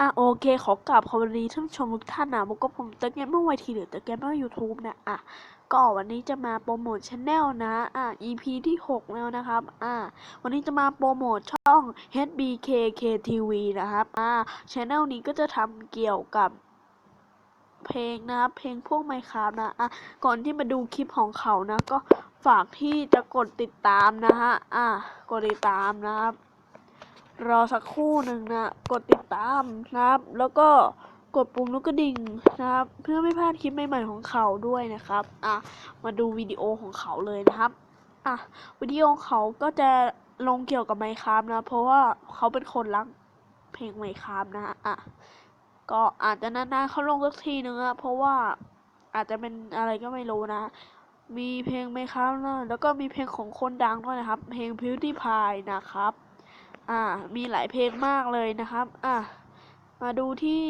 อะโอเค ขอกราบขอบดีท่านผู้ชมทุกท่านนะบอกกับผมเตอร์เกมเมอร์ไวทีหรือเตอร์เกมเมอร์ยูทูบนะอะก็วันนี้จะมาโปรโมทช anel นะอะ EP ที่ 6 แล้วนะครับอะวันนี้จะมาโปรโมทช่อง HBKKTV นะครับอะช anel นี้ก็จะทำเกี่ยวกับเพลงนะครับเพลงพวกไมค์ครับนะอะก่อนที่มาดูคลิปของเขานะ ก็ฝากที่จะกดติดตามนะฮะอะกดติดตามนะครับ รอสักครู่หนึ่งนะ กดติดตามนะครับ แล้วก็กดปุ่มลูกกระดิ่งนะครับ เพื่อไม่พลาดคลิปใหม่ๆของเขาด้วยนะครับ อะ มาดูวิดีโอของเขาเลยนะครับ อะ วิดีโอของเขาก็จะลงเกี่ยวกับไมค์ครับนะ เพราะว่าเขาเป็นคนรักเพลงไมค์ครับนะอะ ก็อาจจะนานๆเขาลงสักทีนึงอะเพราะว่าอาจจะเป็นอะไรก็ไม่รู้นะ มีเพลงไมค์ครับนะแล้วก็มีเพลงของคนดังด้วยนะครับ เพลง PewDiePie นะครับ อ่า มีหลายเพลงมากเลยนะครับ อะมาดูที่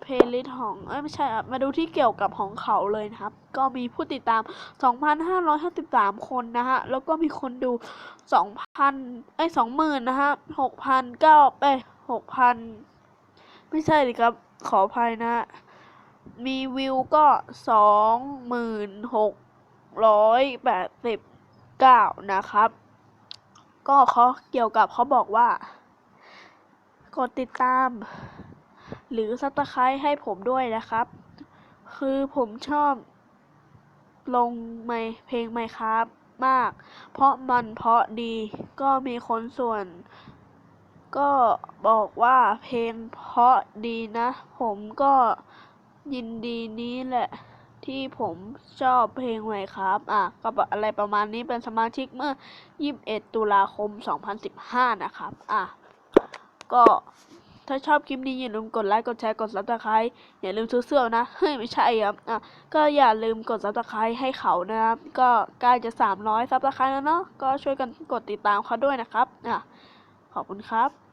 เพลย์ลิสต์ของ เอ้ยไม่ใช่อะ มาดูที่เกี่ยวกับของเขาเลยนะครับ ก็มีผู้ติดตาม 2,553 คนนะฮะ แล้วก็มีคนดู 2,000 เอ้ย 20,000 นะฮะ6,009เอ้ย6,000 ไม่ใช่ดิครับ ขออภัยนะฮะมีวิวก็ 2689นะครับ ก็เขาเกี่ยวกับเขาบอกว่า กดติดตาม หรือซับสไครต์ให้ผมด้วยนะครับ คือผมชอบ ลงไมเพลงไมครับมาก เพราะมันเพราะดีก็มีคนส่วน ก็บอกว่าเพลงเพราะดีนะ ผมก็ยินดีนี้แหละ ที่ผมชอบเพลงไมครับ อะ ก็อะไรประมาณนี้เป็นสมาชิกเมื่อ 21 ตุลาคม 2015 นะครับ อะ ก็ถ้าชอบคลิปนี้อย่าลืมกดไลค์ กดแชร์ กดซับสไครต์อย่าลืมซื้อเสื้อนะ เฮ้ย ไม่ใช่ครับ อะ ก็อย่าลืมกดซับสไครต์ให้เขานะครับ ก็ใกล้จะ 300ซับสไครต์แล้วเนาะ ก็ช่วยกันกดติดตามเขาด้วยนะครับ อะ ขอบคุณครับ